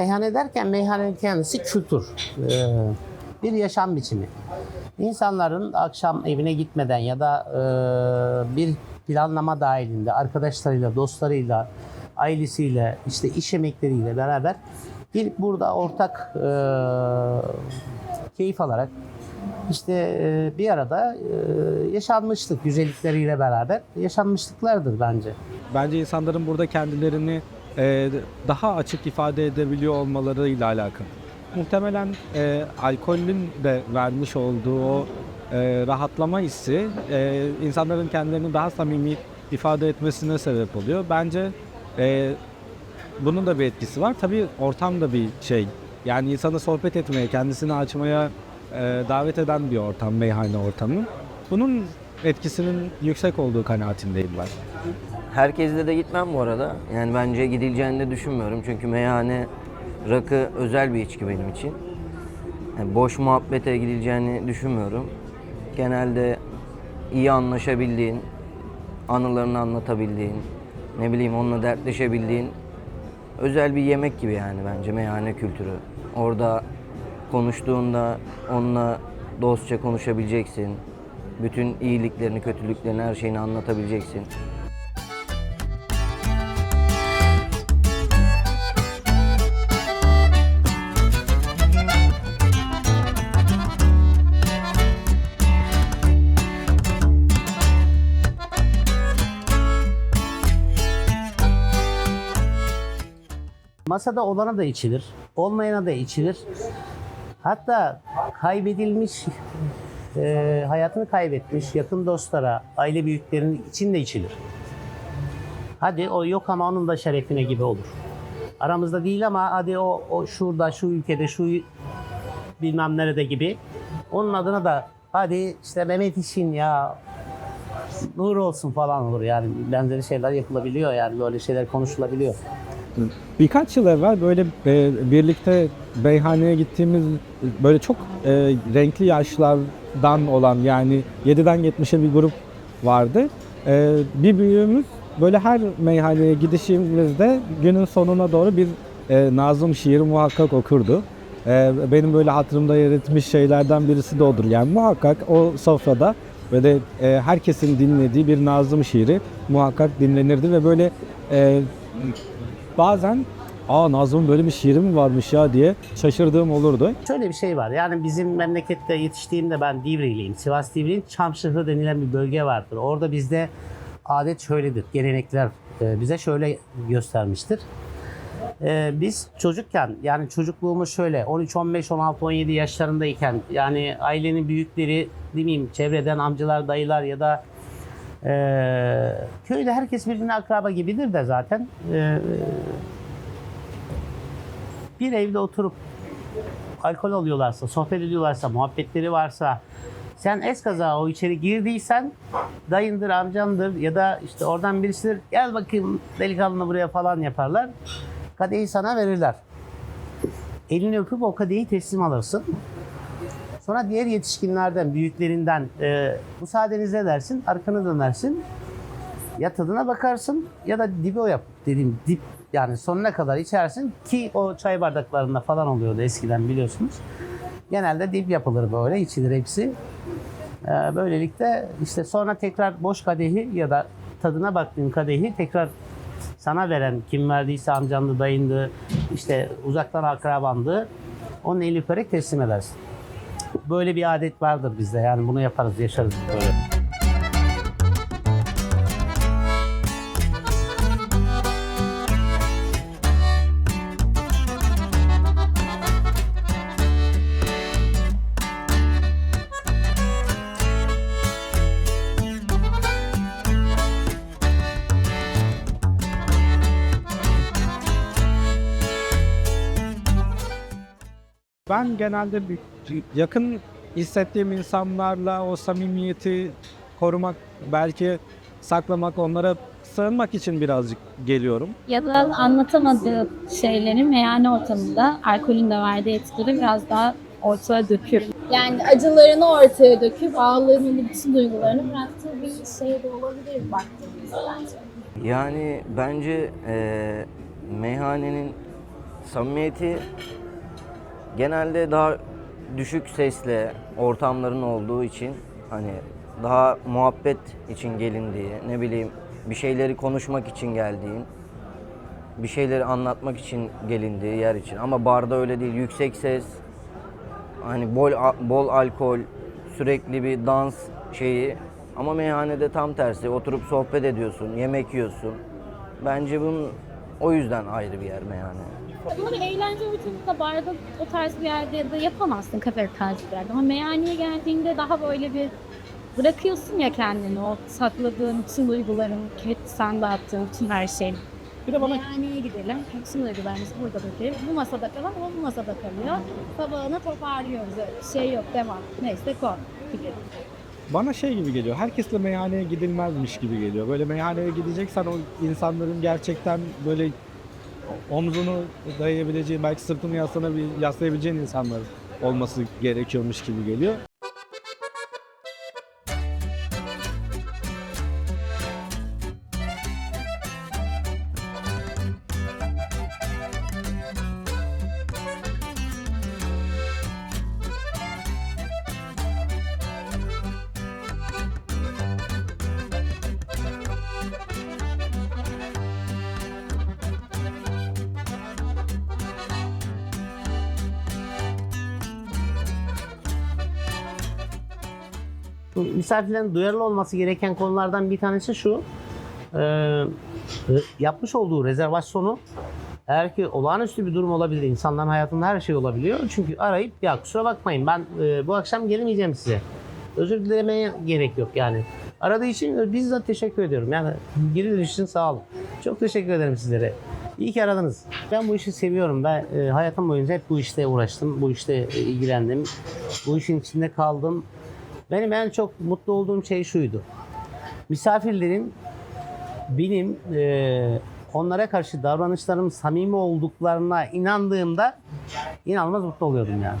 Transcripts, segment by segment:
Meyhane derken meyhanenin kendisi kültür. Ee, bir yaşam biçimi. İnsanların akşam evine gitmeden ya da e, bir planlama dahilinde arkadaşlarıyla, dostlarıyla, ailesiyle, işte iş emekleriyle beraber gelip burada ortak e, keyif alarak işte e, bir arada e, yaşanmışlık güzellikleriyle beraber yaşanmışlıklardır bence. Bence insanların burada kendilerini e, daha açık ifade edebiliyor olmalarıyla alakalı. Muhtemelen e, alkolün de vermiş olduğu o e, rahatlama hissi e, insanların kendilerini daha samimi ifade etmesine sebep oluyor. Bence e, bunun da bir etkisi var. Tabii ortam da bir şey. Yani insanı sohbet etmeye, kendisini açmaya e, davet eden bir ortam, meyhane ortamı. Bunun etkisinin yüksek olduğu kanaatindeyim ben. Herkesle de gitmem bu arada. Yani bence gidileceğini de düşünmüyorum. Çünkü meyhane rakı özel bir içki benim için. Yani boş muhabbete gidileceğini düşünmüyorum. Genelde iyi anlaşabildiğin, anılarını anlatabildiğin, ne bileyim onunla dertleşebildiğin özel bir yemek gibi yani bence meyhane kültürü. Orada konuştuğunda onunla dostça konuşabileceksin. Bütün iyiliklerini, kötülüklerini, her şeyini anlatabileceksin. Masada olana da içilir, olmayana da içilir. Hatta kaybedilmiş, e, hayatını kaybetmiş yakın dostlara, aile büyüklerinin için de içilir. Hadi o yok ama onun da şerefine gibi olur. Aramızda değil ama hadi o, o şurada, şu ülkede, şu bilmem nerede gibi. Onun adına da hadi işte Mehmet için ya nur olsun falan olur yani benzeri şeyler yapılabiliyor yani böyle şeyler konuşulabiliyor. Birkaç yıl evvel böyle e, birlikte Beyhane'ye gittiğimiz böyle çok e, renkli yaşlardan olan yani 7'den 70'e bir grup vardı. E, bir büyüğümüz böyle her meyhaneye gidişimizde günün sonuna doğru bir e, Nazım şiiri muhakkak okurdu. E, benim böyle hatırımda yer etmiş şeylerden birisi de odur. Yani muhakkak o sofrada böyle e, herkesin dinlediği bir Nazım şiiri muhakkak dinlenirdi ve böyle e, bazen aa Nazım'ın böyle bir şiiri mi varmış ya diye şaşırdığım olurdu. Şöyle bir şey var. Yani bizim memlekette yetiştiğimde ben Divri'liyim. Sivas Divri'nin Çamşıhı denilen bir bölge vardır. Orada bizde adet şöyledir. Gelenekler e, bize şöyle göstermiştir. E, Biz çocukken yani çocukluğumuz şöyle 13, 15, 16, 17 yaşlarındayken yani ailenin büyükleri değil miyim çevreden amcalar, dayılar ya da e, köyde herkes birbirine akraba gibidir de zaten. E, bir evde oturup alkol alıyorlarsa, sohbet ediyorlarsa, muhabbetleri varsa sen eskaza o içeri girdiysen dayındır, amcandır ya da işte oradan birisidir gel bakayım delikanlı buraya falan yaparlar. Kadehi sana verirler. Elini öpüp o kadehi teslim alırsın. Sonra diğer yetişkinlerden, büyüklerinden e, müsaadenizle dersin, arkanı dönersin. Ya tadına bakarsın ya da dibi o yap. Dediğim dip yani sonuna kadar içersin ki o çay bardaklarında falan oluyordu eskiden biliyorsunuz. Genelde dip yapılır böyle içilir hepsi. Ee, böylelikle işte sonra tekrar boş kadehi ya da tadına baktığın kadehi tekrar sana veren kim verdiyse amcandı, dayındı, işte uzaktan akrabandı. Onun eli teslim edersin. Böyle bir adet vardır bizde yani bunu yaparız, yaşarız böyle. Ben genelde bir- yakın hissettiğim insanlarla o samimiyeti korumak, belki saklamak, onlara sığınmak için birazcık geliyorum. Ya da anlatamadığı şeyleri meyhane ortamında alkolün de verdiği etkileri biraz daha ortaya döküyor. Yani acılarını ortaya döküp ağlarını, bütün duygularını bıraktığı bir şey de olabilir baktığımızda bence. Yani bence eee, meyhanenin samimiyeti genelde daha düşük sesle ortamların olduğu için hani daha muhabbet için gelindiği, ne bileyim bir şeyleri konuşmak için geldiğin, bir şeyleri anlatmak için gelindiği yer için. Ama barda öyle değil. Yüksek ses, hani bol bol alkol, sürekli bir dans şeyi. Ama meyhanede tam tersi. Oturup sohbet ediyorsun, yemek yiyorsun. Bence bunun o yüzden ayrı bir yer meyhane. Bunları eğlence ortamında barda o tarz bir yerde de yapamazsın kafe tarzı bir yerde. Ama meyhaneye geldiğinde daha böyle bir bırakıyorsun ya kendini o sakladığın bütün duyguların, sen dağıttığın bütün her şeyi. Bir de bana Meyhaneye gidelim. Bütün duygularımızı burada dökelim. Bu masada kalan o bu masada kalıyor. Sabahını toparlıyoruz. Öyle bir şey yok devam. Neyse koy. Gidelim. Bana şey gibi geliyor. Herkesle meyhaneye gidilmezmiş gibi geliyor. Böyle meyhaneye gideceksen o insanların gerçekten böyle omzunu dayayabileceği, belki sırtını yaslana, yaslayabileceğin insanlar olması gerekiyormuş gibi geliyor. Misafirlerin duyarlı olması gereken konulardan bir tanesi şu. Ee, yapmış olduğu rezervasyonu eğer ki olağanüstü bir durum olabilir, insanların hayatında her şey olabiliyor. Çünkü arayıp ya kusura bakmayın ben e, bu akşam gelemeyeceğim size. Özür dilemeye gerek yok yani. Aradığı için bizzat teşekkür ediyorum. Yani geri için sağ olun. Çok teşekkür ederim sizlere. İyi ki aradınız. Ben bu işi seviyorum. Ben e, hayatım boyunca hep bu işte uğraştım. Bu işte e, ilgilendim. Bu işin içinde kaldım. Benim en çok mutlu olduğum şey şuydu. Misafirlerin benim e, onlara karşı davranışlarım samimi olduklarına inandığımda inanılmaz mutlu oluyordum yani.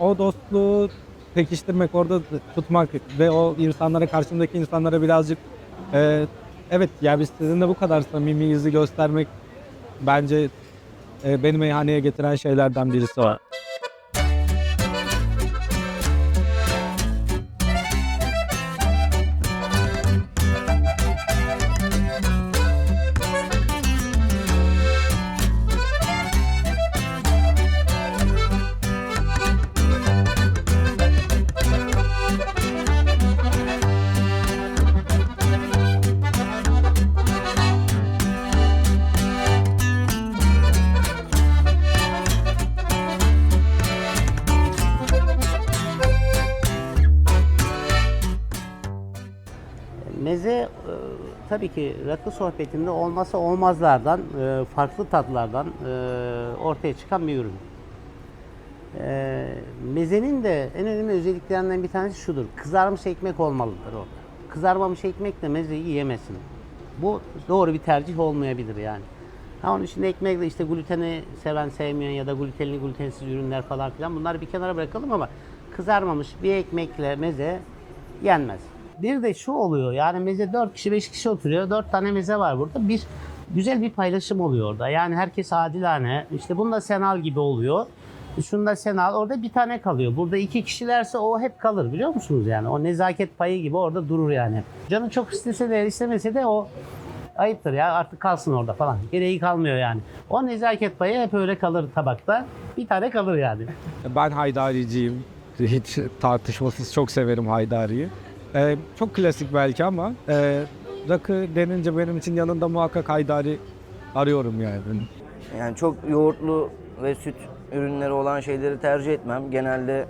O dostluğu pekiştirmek, orada tutmak ve o insanlara, karşımdaki insanlara birazcık e, evet ya biz sizinle bu kadar samimiyizi göstermek bence e, beni meyhaneye getiren şeylerden birisi o. tabii ki rakı sohbetinde olmasa olmazlardan, e, farklı tatlardan e, ortaya çıkan bir ürün. E, mezenin de en önemli özelliklerinden bir tanesi şudur. Kızarmış ekmek olmalıdır orada. Kızarmamış ekmekle mezeyi yiyemezsin. Bu doğru bir tercih olmayabilir yani. Ha onun için ekmekle işte gluteni seven sevmeyen ya da glutenli glutensiz ürünler falan filan bunları bir kenara bırakalım ama kızarmamış bir ekmekle meze yenmez. Bir de şu oluyor yani meze 4 kişi 5 kişi oturuyor. 4 tane meze var burada. Bir güzel bir paylaşım oluyor orada. Yani herkes adilane. İşte bunda sen al gibi oluyor. Şunda sen al. Orada bir tane kalıyor. Burada iki kişilerse o hep kalır biliyor musunuz yani? O nezaket payı gibi orada durur yani. Canı çok istese de istemese de o ayıptır ya artık kalsın orada falan. Gereği kalmıyor yani. O nezaket payı hep öyle kalır tabakta. Bir tane kalır yani. Ben haydariciyim. Hiç tartışmasız çok severim haydariyi. Ee, çok klasik belki ama e, rakı denince benim için yanında muhakkak haydari arıyorum yani. Yani çok yoğurtlu ve süt ürünleri olan şeyleri tercih etmem. Genelde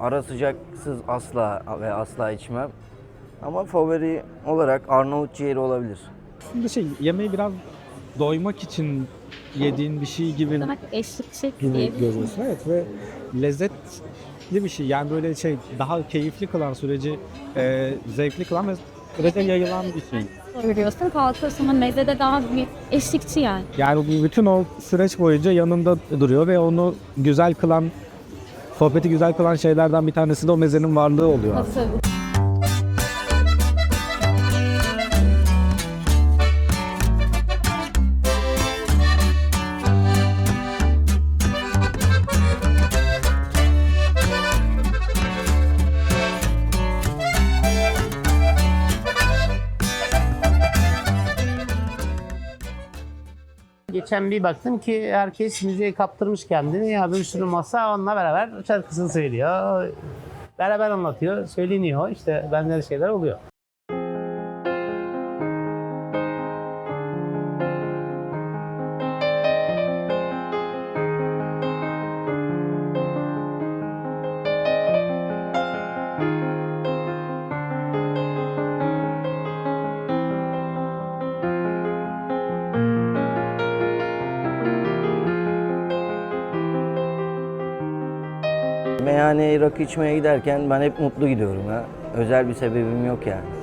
ara sıcaksız asla ve asla içmem. Ama favori olarak Arnavut ciğeri olabilir. Aslında şey yemeği biraz doymak için yediğin bir şey gibi Demek eşlikçi gibi diyebiliriz. görüyorsun. Evet ve lezzetli bir şey. Yani böyle şey daha keyifli kılan süreci e, zevkli kılan ve sürece yayılan bir şey. Doyuruyorsun kalkıyorsun mezede daha bir eşlikçi yani. Yani bu bütün o süreç boyunca yanında duruyor ve onu güzel kılan, sohbeti güzel kılan şeylerden bir tanesi de o mezenin varlığı oluyor. Nasıl? Geçen bir baktım ki herkes müziğe kaptırmış kendini. Ya bir sürü masa onunla beraber şarkısını söylüyor. Beraber anlatıyor, söyleniyor. İşte benzer şeyler oluyor. Meyhaneye rakı içmeye giderken ben hep mutlu gidiyorum ya. Özel bir sebebim yok yani.